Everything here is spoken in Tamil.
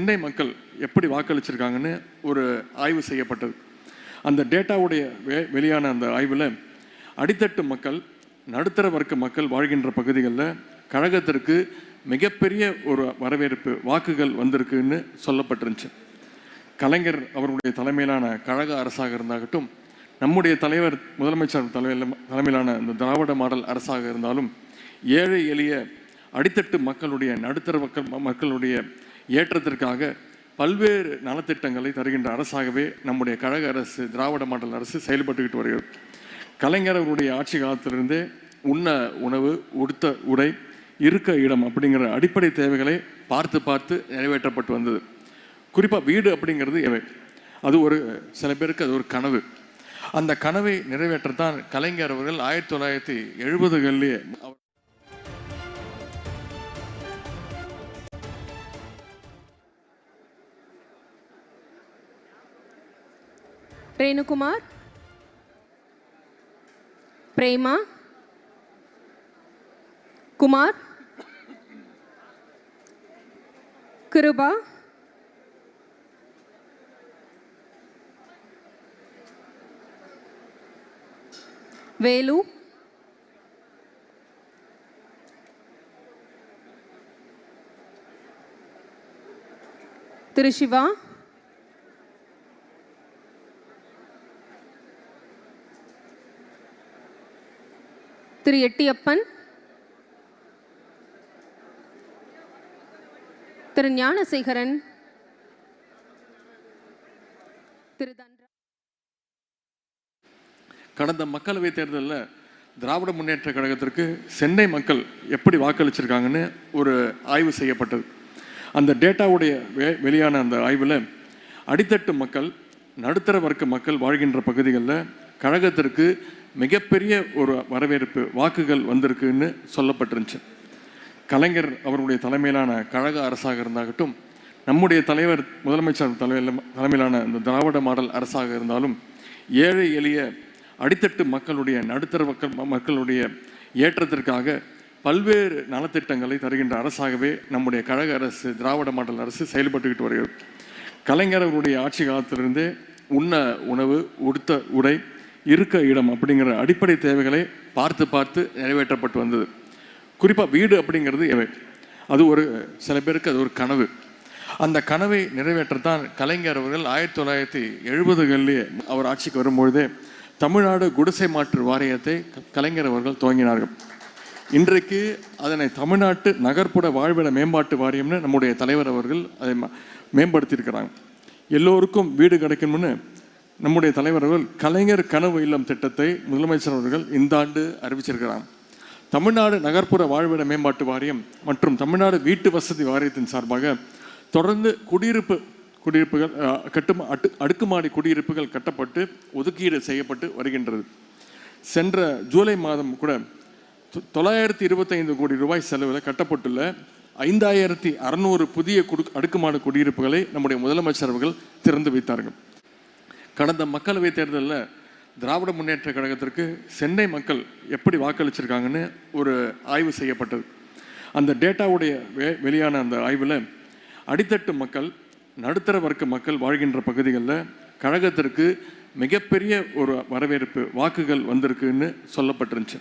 சென்னை மக்கள் எப்படி வாக்களிச்சிருக்காங்கன்னு ஒரு ஆய்வு செய்யப்பட்டது. அந்த டேட்டாவுடைய வெ வெளியான அந்த ஆய்வில் அடித்தட்டு மக்கள் நடுத்தர வர்க்க மக்கள் வாழ்கின்ற பகுதிகளில் கழகத்திற்கு மிகப்பெரிய ஒரு வரவேற்பு வாக்குகள் வந்திருக்குன்னு சொல்லப்பட்டிருந்துச்சு. கலைஞர் அவருடைய தலைமையிலான கழக அரசாக இருந்தாகட்டும் நம்முடைய தலைவர் முதலமைச்சர் தலைமையில் தலைமையிலான இந்த திராவிட மாடல் அரசாக இருந்தாலும் ஏழை எளிய அடித்தட்டு மக்களுடைய நடுத்தர மக்கள் மக்களுடைய ஏற்றத்திற்காக பல்வேறு நலத்திட்டங்களை தருகின்ற அரசாகவே நம்முடைய கழக அரசு திராவிட மாடல் அரசு செயல்பட்டுக்கிட்டு வருகிறது. கலைஞர் அவருடைய ஆட்சி காலத்திலிருந்தே உண்ண உணவு உடுத்த உடை இருக்க இடம் அப்படிங்கிற அடிப்படை தேவைகளை பார்த்து பார்த்து நிறைவேற்றப்பட்டு வந்தது. குறிப்பாக வீடு அப்படிங்கிறது எவை அது ஒரு சில பேருக்கு அது ஒரு கனவு. அந்த கனவை நிறைவேற்றத்தான் கலைஞர் அவர்கள் ஆயிரத்தி தொள்ளாயிரத்தி எழுபதுகளிலேயே रेणुकुमार प्रेमा कुमार कृपा वेलू त्रिशिवा திரு எட்டியப்பன் திரு ஞானசேகரன் திரு கடந்த மக்களவைத் தேர்தலில் திராவிட முன்னேற்ற கழகத்திற்கு சென்னை மக்கள் எப்படி வாக்களிச்சிருக்காங்கன்னு ஒரு ஆய்வு செய்யப்பட்டது. அந்த டேட்டாவுடைய வெ வெளியான அந்த ஆய்வில் அடித்தட்டு மக்கள் நடுத்தர வர்க்க மக்கள் வாழ்கின்ற பகுதிகளில் கழகத்திற்கு மிகப்பெரிய ஒரு வரவேற்பு வாக்குகள் வந்திருக்குன்னு சொல்லப்பட்டிருந்துச்சு. கலைஞர் அவருடைய தலைமையிலான கழக அரசாக இருந்தாகட்டும் நம்முடைய தலைவர் முதலமைச்சர் தலைமையில் தலைமையிலான இந்த திராவிட மாடல் அரசாக இருந்தாலும் ஏழை எளிய அடித்தட்டு மக்களுடைய நடுத்தர மக்கள் மக்களுடைய ஏற்றத்திற்காக பல்வேறு நலத்திட்டங்களை தருகின்ற அரசாகவே நம்முடைய கழக அரசு திராவிட மாடல் அரசு செயல்பட்டுக்கிட்டு வருகிறது. கலைஞர் அவருடைய ஆட்சி காலத்திலிருந்தே உண்ண உணவு உடுத்த உடை இருக்க இடம் அப்படிங்கிற அடிப்படை தேவைகளை பார்த்து பார்த்து நிறைவேற்றப்பட்டு வந்தது. குறிப்பாக வீடு அப்படிங்கிறது எவை? அது ஒரு சில பேருக்கு அது ஒரு கனவு. அந்த கனவை நிறைவேற்றத்தான் கலைஞர் அவர்கள் ஆயிரத்தி தொள்ளாயிரத்தி எழுபதுகளிலேயே அவர் ஆட்சிக்கு வரும்பொழுதே தமிழ்நாடு குடிசை மாற்று வாரியத்தை கலைஞர் அவர்கள் துவங்கினார்கள். இன்றைக்கு அதனை தமிழ்நாட்டு நகர்ப்புற வாழ்விட மேம்பாட்டு வாரியம்னு நம்முடைய தலைவர் அவர்கள் அதை ம- மேம்படுத்தியிருக்கிறாங்க. எல்லோருக்கும் வீடு கிடைக்கணும்னு நம்முடைய தலைவர் அவர்கள் கலைஞர் கனவு இல்லம் திட்டத்தை முதலமைச்சர் அவர்கள் இந்த ஆண்டு அறிவிச்சிருக்கிறார். தமிழ்நாடு நகர்ப்புற வாழ்விட மேம்பாட்டு வாரியம் மற்றும் தமிழ்நாடு வீட்டு வசதி வாரியத்தின் சார்பாக தொடர்ந்து குடியிருப்பு குடியிருப்புகள் கட்டுமா அட்டு அடுக்குமாடி குடியிருப்புகள் கட்டப்பட்டு ஒதுக்கீடு செய்யப்பட்டு வருகின்றது. சென்ற ஜூலை மாதம் கூட தொ- தொள்ளாயிரத்தி இருபத்தைந்து கோடி ரூபாய் செலவில் கட்டப்பட்டுள்ள ஐந்தாயிரத்தி அறநூறு புதிய குடு அடுக்குமாடு குடியிருப்புகளை நம்முடைய முதலமைச்சர் அவர்கள் திறந்து வைத்தார்கள். கடந்த மக்களவைத் தேர்தலில் திராவிட முன்னேற்ற கழகத்திற்கு சென்னை மக்கள் எப்படி வாக்களிச்சிருக்காங்கன்னு ஒரு ஆய்வு செய்யப்பட்டது. அந்த டேட்டாவுடைய வெ வெளியான அந்த ஆய்வில் அடித்தட்டு மக்கள் நடுத்தர வர்க்க மக்கள் வாழ்கின்ற பகுதிகளில் கழகத்திற்கு மிகப்பெரிய ஒரு வரவேற்பு வாக்குகள் வந்திருக்குன்னு சொல்லப்பட்டிருந்துச்சு.